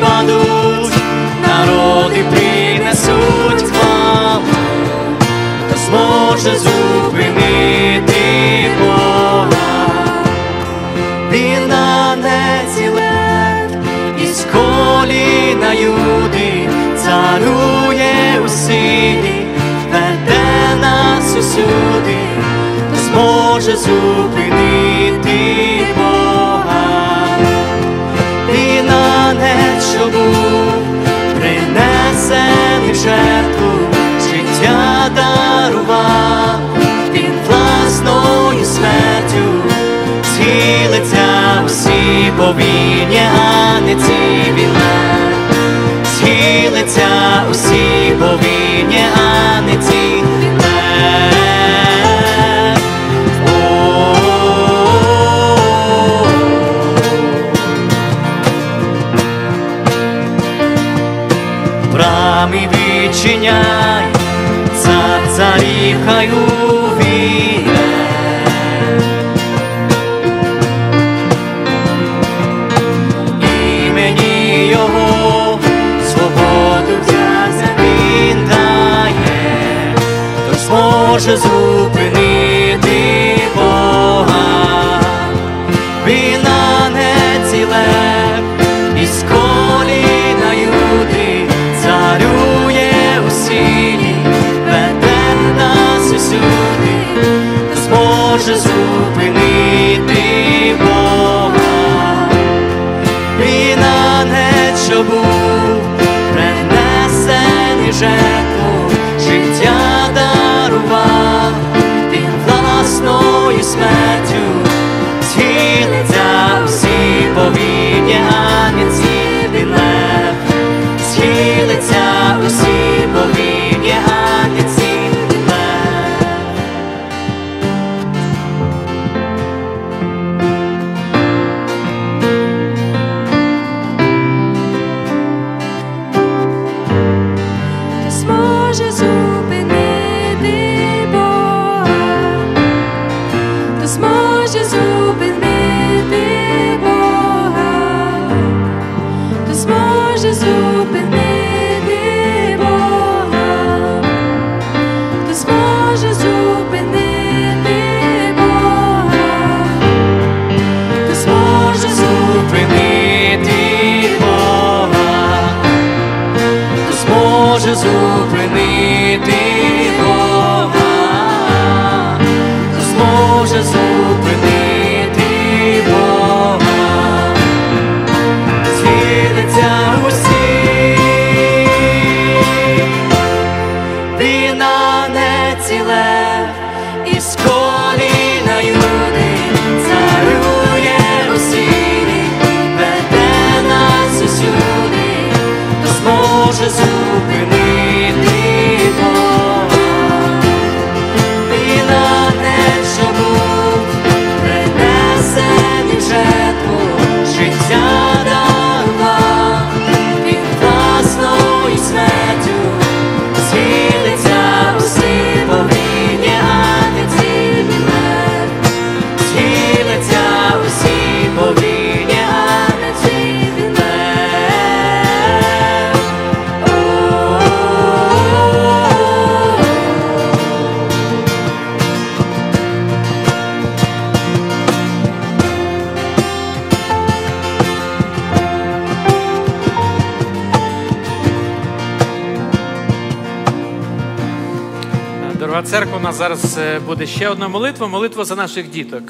Падуть. Jesu брамі відчиняй, цар царів хай увійде. Імені його свободу вдягся він дає, тож зможе зупинити. може зупинити Бога, він ангел, що був принесений жертву, життя дарував, він власною смертю. любити Бога зможе зможе. Дорога церква, у нас зараз е, буде ще одна молитва молитва за наших діток.